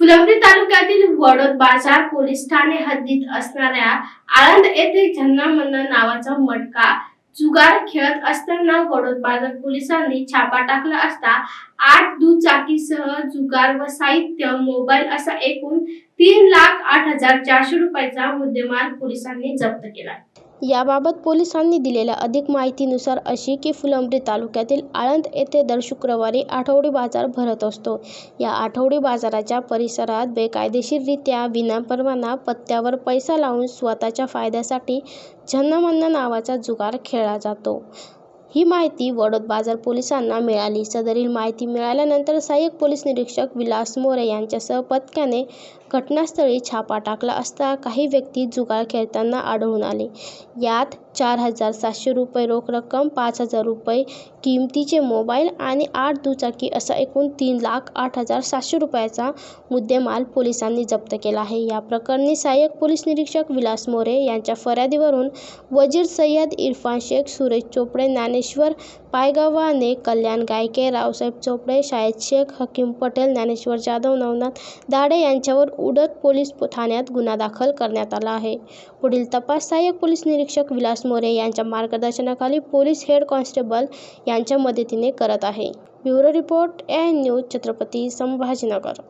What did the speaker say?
फुलंब्री तालुक्यातील वडोद बाजार पोलीस ठाणे हद्दीत असणाऱ्या आळंद येथे झन्नामन्ना नावाचा मटका जुगार खेळत असताना वडोद बाजार पोलिसांनी छापा टाकला असता आठ दुचाकीसह जुगार व साहित्य मोबाईल असा एकूण तीन लाख आठ हजार चारशे रुपयाचा मुद्देमाल पोलिसांनी जप्त केला. याबाबत पोलिसांनी दिलेल्या अधिक माहितीनुसार अशी की फुलंब्री तालुक्यातील आळंद येथे दर शुक्रवारी आठवडी बाजार भरत असतो. या आठवडी बाजाराच्या परिसरात बेकायदेशीररित्या विनापरवाना पत्त्यावर पैसा लावून स्वतःच्या फायद्यासाठी झन्नमन्न नावाचा जुगार खेळला जातो. ही माहिती वडोद बाजार पोलिसांना मिळाली. सदरील माहिती मिळाल्यानंतर सहाय्यक पोलीस निरीक्षक विलास मोरे यांच्यासह पथकाने घटनास्थळी छापा टाकला असता काही व्यक्ती जुगार खेळताना आढळून आले. यात चार हजार सातशे रुपये रोख रक्कम पाच हजार रुपये किमतीचे मोबाईल आणि आठ दुचाकी असा एकूण तीन लाख आठ हजार सातशे रुपयाचा मुद्देमाल पोलिसांनी जप्त केला आहे. या प्रकरणी सहाय्यक पोलीस निरीक्षक विलास मोरे यांच्या फर्यादीवरून वजीर सय्यद इरफान शेख सुरेश चोपडे ज्ञानेश्वर पायगव्हाणे कल्याण गायके रावसाहेब चोपडे शाहिद शेख हकीम पटेल ज्ञानेश्वर जाधव नवनाथ दाडे यांच्यावर उडत पोलीस ठाण्यात गुन्हा दाखल करण्यात आला आहे. पुढील तपास सहाय्यक पोलीस निरीक्षक विलास मोरे यांच्या मार्गदर्शनाखाली पोलीस हेड कॉन्स्टेबल यांच्या मदतीने करत आहे. Bureau report N news Chhatrapati Sambhajinagar.